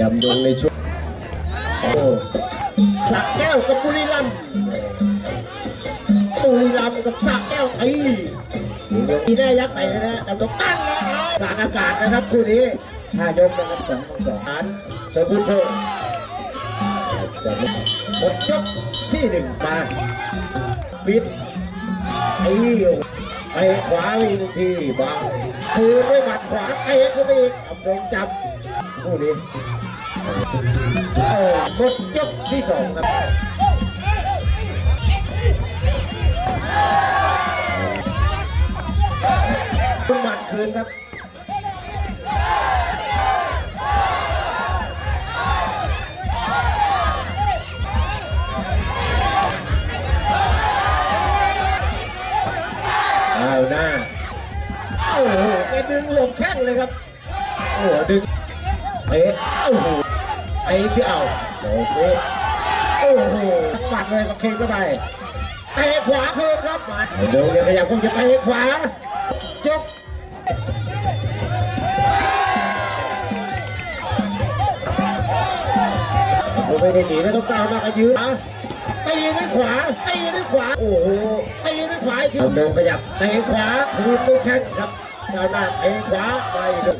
ดำดงในช่วงโอ้สักแก้วกับบุรีรัมย์บุรีรัมย์กับสักแก้วไอ้ทีแน่ยักษ์ใส่นะฮะดำดงตั้งแล้วกลางอากาศนะครับคู่นี้ห้ายกนะครับสองสองอันสมบูรณ์โชคจะหมดยกที่หนึ่งมาปิดไอ้ไปขวาอีกหนึ่งทีบางคืนด้วยหมัดขวาเตะเข้าไปอีกดำดงจับ คู่นี้โอ้หมดยกที่สองครับคุณหมัดคืนครับเอาหน้า โอ้โหแกดึงหลบแข้งเลยครับ โอ้โหดึง เอ๊ะโอ้โหไอ้ที่เอาโอเคโอ้โหปัดเลยกับเข่งเข้าไปเตะขวาคืนครับมาเดี๋ยวเนี่ยขยับคงจะเตะขวายกผมไม่ได้หนีนะต้องก้าวหน้ากันยืนตีด้วยขวาตีด้วยขวาโอ้โหตีด้วยขวาอีกทีเดินขยับเตะขวาคืนด้วแข้งครับก้าวหน้าเตะขวาไปเลย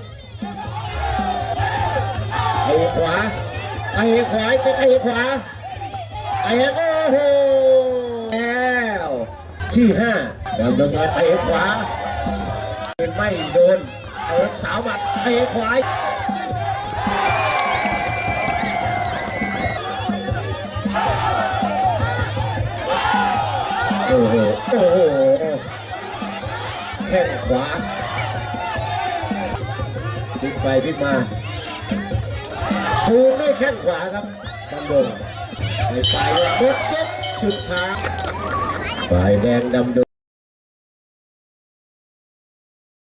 เตะขวาเตะขวาเตะขวาเตะโอ้โหแล้วที่ห้าดำเนินการเตะขวาไม่โดนเตะสาวหมัดเตะขวาโอ้โหโอ้โหแข้งขวาพลิกไปพลิกมา คูณด้วยแข้งขวาครับดำดงไปไปหมดยกสุดท้ายฝ่ายแดงดำดง